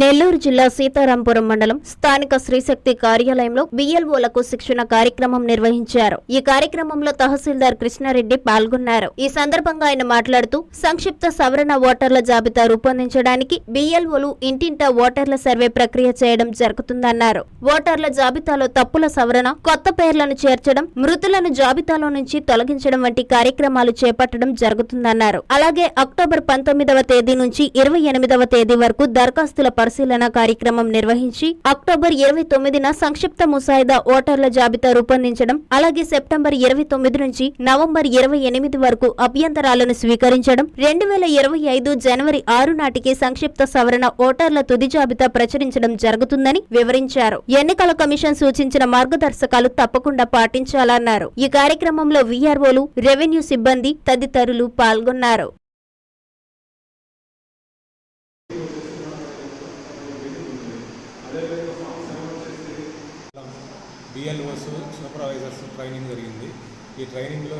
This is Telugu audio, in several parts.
నెల్లూరు జిల్లా సీతారాంపురం మండలం స్థానిక శ్రీశక్తి కార్యాలయంలో బిఎల్ఓలకు శిక్షణ కార్యక్రమం నిర్వహించారు. ఈ కార్యక్రమంలో తహసీల్దార్ కృష్ణారెడ్డి పాల్గొన్నారు. ఈ సందర్భంగా ఆయన మాట్లాడుతూ సంక్షిప్త సవరణ ఓటర్ల జాబితా రూపొందించడానికి బిఎల్ఓలు ఇంటింటా ఓటర్ల సర్వే ప్రక్రియ చేయడం జరుగుతుందన్నారు. ఓటర్ల జాబితాలో తప్పుల సవరణ కొత్త పేర్లను చేర్చడం మృతులను జాబితాలో నుంచి తొలగించడం వంటి కార్యక్రమాలు చేపట్టడం జరుగుతుందన్నారు. అలాగే అక్టోబర్ పంతొమ్మిదవ తేదీ నుంచి ఇరవై ఎనిమిదవ తేదీ వరకు దరఖాస్తుల పరిశీలన కార్యక్రమం నిర్వహించి అక్టోబర్ ఇరవై తొమ్మిదిన సంక్షిప్త ముసాయిదా ఓటర్ల జాబితా రూపొందించడం అలాగే సెప్టెంబర్ ఇరవై తొమ్మిది నుంచి నవంబర్ ఇరవై ఎనిమిది వరకు అభ్యంతరాలను స్వీకరించడం రెండు వేల ఇరవై ఐదు జనవరి ఆరు నాటికి సంక్షిప్త సవరణ ఓటర్ల తుది జాబితా ప్రచురించడం జరుగుతుందని వివరించారు. ఎన్నికల కమిషన్ సూచించిన మార్గదర్శకాలు తప్పకుండా పాటించాలన్నారు. ఈ కార్యక్రమంలో వీఆర్ఓలు రెవెన్యూ సిబ్బంది తదితరులు పాల్గొన్నారు. డిఎల్ఓస్ సూపర్వైజర్స్ ట్రైనింగ్ జరిగింది. ఈ ట్రైనింగ్లో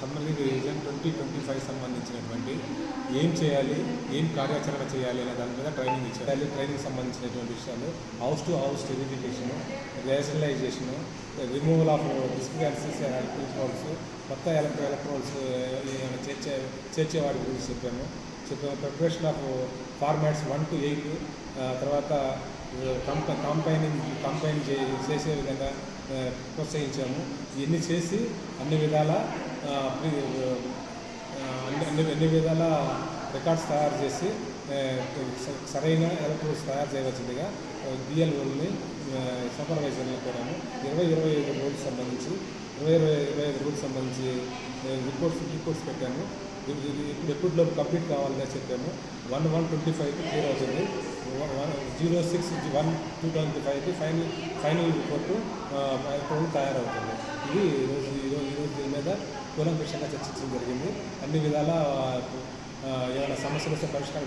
సంబంధించి రివిజన్ ట్వంటీ ట్వంటీ ఫైవ్ సంబంధించినటువంటి ఏం చేయాలి ఏం కార్యాచరణ చేయాలి అనే దాని మీద ట్రైనింగ్ ఇచ్చేయాలి ట్రైనింగ్ సంబంధించినటువంటి విషయాలు house to house stratification rationalisation removal of discrepancies electorals కొత్త ఎలక్ట్రో ఎలక్ట్రోల్స్ చేర్చే చేర్చేవాడి గురించి చెప్పాము so preparation of formats one to eight తర్వాత కంప కంపైనింగ్ కంపైన్ చే చేసే విధంగా uh, ప్రోత్సహించాము. ఇవన్నీ చేసి అన్ని విధాల uh, uh, అన్ని అన్ని విధాల రికార్డ్స్ తయారు చేసి సరైన ఎలక్ట్రోల్స్ తయారు చేయవలసిందిగా బిఎల్ఓల్ని సూపర్వైజర్ని కోరాము. ఇరవై ఇరవై ఐదు రూల్స్ సంబంధించి ఇరవై ఇరవై ఇరవై ఐదు రూల్స్ సంబంధించి రిపోర్ట్స్ రిపోర్ట్స్ పెట్టాము. ఇది- ఇప్పుడు కంప్లీట్ కావాలని చెప్పాము. వన్ వన్ ట్వంటీ ఫైవ్కి క్లియర్ అవుతుంది. Zero six one two twenty ఫైవ్కి ఫైనల్ ఫైనల్ రిపోర్టు ఎప్పుడు తయారవుతుంది. ఇది ఈరోజు ఈరోజు ఈరోజు దీని మీద కూలంకషంగా చర్చించడం జరిగింది. అన్ని విధాల ఏమైనా సమస్యలు వస్తే పరిష్కారం